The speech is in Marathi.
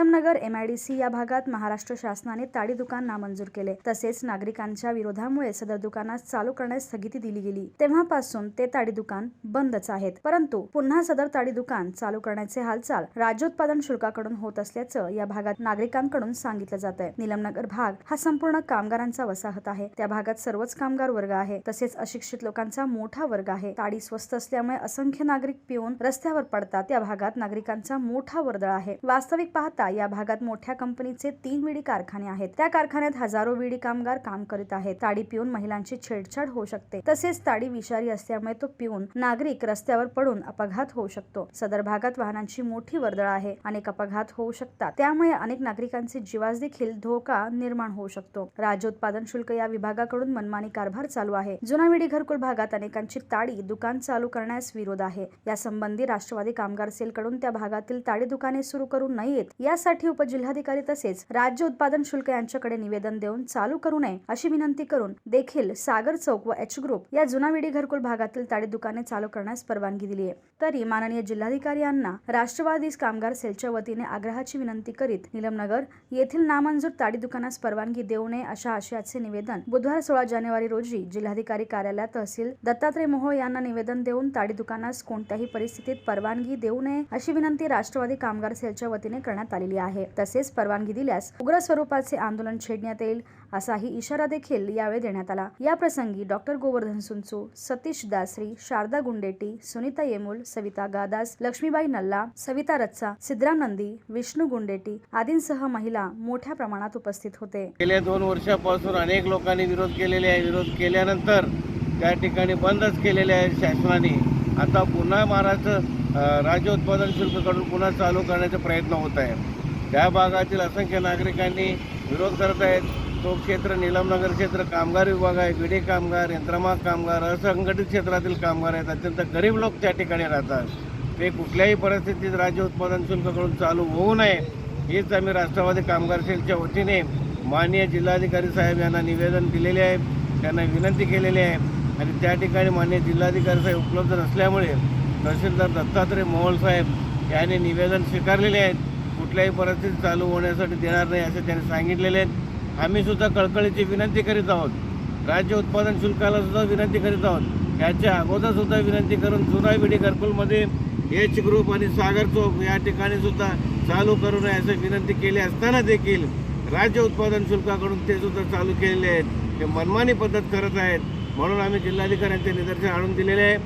एमआयडीसी या भागात महाराष्ट्र शासनाने ताडी दुकान नामंजूर केले. तसेच नागरिकांच्या विरोधामुळे सदर दुकानास चालू करण्यास स्थगिती दिली गेली. तेव्हापासून ते ताडी दुकान बंदच आहेत. परंतु पुन्हा सदर ताडी दुकान चालू करण्याचे हालचाल राज्योत्पादन शुल्काकडून होत असल्याचं या भागात नागरिकांकडून सांगितलं जात आहे निलमनगर भाग हा संपूर्ण कामगारांचा वसाहत आहे. त्या भागात सर्वच कामगार वर्ग आहे. तसेच अशिक्षित लोकांचा मोठा वर्ग आहे. ताडी स्वस्त असल्यामुळे असंख्य नागरिक पिऊन रस्त्यावर पडतात. त्या भागात नागरिकांचा मोठा वर्दळ आहे. वास्तविक पाहता या भागात मोठ्या कंपनीचे तीन विडी कारखाने आहेत. त्या कारखान्यात हजारो विडी कामगार काम करीत आहेत. ताडी पिऊन महिलांची छेडछाड होऊ शकते. तसेच ताडी विषारी असल्यामुळे तो पिऊन नागरिक रस्त्यावर पडून अपघात होऊ शकतो. सदर भागात वाहनांची मोठी वर्दळ आहे. अनेक अपघात होऊ शकतात. त्यामुळे अनेक नागरिकांचे जीवास देखील धोका निर्माण होऊ शकतो. राज्य उत्पादन शुल्क या विभागाकडून मनमानी कारभार चालू आहे. जुना विडी घरकुल भागात अनेकांची ताडी दुकान चालू करण्यास विरोध आहे. या संबंधी राष्ट्रवादी कामगार सेलकडून त्या भागातील ताडी दुकाने सुरू करू नयेत. या यासाठी उपजिल्हाधिकारी तसेच राज्य उत्पादन शुल्क यांच्याकडे निवेदन देऊन चालू करू नये अशी विनंती करून देखील सागर चौक व एच ग्रुप या जुना विडी घरकुल भागातील ताडी दुकाने चालू करण्यास परवानगी दिली आहे. तरी माननीय जिल्हाधिकारी यांना राष्ट्रवादी कामगार सेलच्या वतीने आग्रहाची विनंती करीत निलमनगर येथील नामंजूर ताडी दुकानास परवानगी देऊ नये अशा आशयाचे निवेदन बुधवार सोळा जानेवारी रोजी जिल्हाधिकारी कार्यालयात तहसील दत्तात्रय मोहोळ यांना निवेदन देऊन ताडी दुकानास कोणत्याही परिस्थितीत परवानगी देऊ नये अशी विनंती राष्ट्रवादी कामगार सेलच्या वतीने करण्यात आलेली आहे. तसेच परवानगी दिल्यास उग्र स्वरूपाचे आंदोलन छेडण्यात येईल असाही इशारा देखील यावेळी देण्यात आला. या प्रसंगी डॉक्टर गोवर्धन सुंचू सतीश दासरी शारदा गुंडेटी सुनीता येमुल सविता गादास लक्ष्मीबाई नल्ला सविता रच्चा सिद्धराम नंदी विष्णू गुंडेटी आदींसह महिला मोठ्या प्रमाणात उपस्थित होते. गेल्या दोन वर्षापासून अनेक लोकांनी विरोध केलेले आहे. विरोध केल्यानंतर त्या ठिकाणी बंदच केलेले आहे शासनाने. आता पुन्हा महाराष्ट्र राज्य उत्पादन शुल्ककडून पुन्हा चालू करण्याचा प्रयत्न होत आहे त्या भागातील असंख्य नागरिकांनी विरोध करत आहेत. तो क्षेत्र निलमनगर क्षेत्र कामगार विभाग आहे विडे कामगार यंत्रमाग कामगार असंघटित क्षेत्रातील कामगार आहेत. अत्यंत गरीब लोक त्या ठिकाणी राहतात. ते कुठल्याही परिस्थितीत राज्य उत्पादन शुल्ककडून चालू होऊ नये हेच आम्ही राष्ट्रवादी कामगार सेलच्या वतीने माननीय जिल्हाधिकारी साहेब यांना निवेदन दिलेले आहे. त्यांना विनंती केलेली आहे. आणि त्या ठिकाणी माननीय जिल्हाधिकारी साहेब उपलब्ध नसल्यामुळे तहसीलदार दत्तात्रय मोहोळ साहेब याने निवेदन स्वीकारलेले आहेत. कुठल्याही परिस्थिती चालू होण्यासाठी देणार नाही असे त्यांनी सांगितलेले आहेत. आम्ही सुद्धा कळकळीची विनंती करीत आहोत. राज्य उत्पादन शुल्काला सुद्धा विनंती करीत आहोत. याच्या अगोदरसुद्धा विनंती करून जुना विडी घरकुलमध्ये एच ग्रुप आणि सागर चौक या ठिकाणी सुद्धा चालू करू नये असं विनंती केली असताना देखील राज्य उत्पादन शुल्काकडून ते सुद्धा चालू केलेले आहेत. ते मनमानी पद्धत करत आहेत. म्हणून आम्ही जिल्हाधिकाऱ्यांचे निदर्शन आणून दिलेले आहे.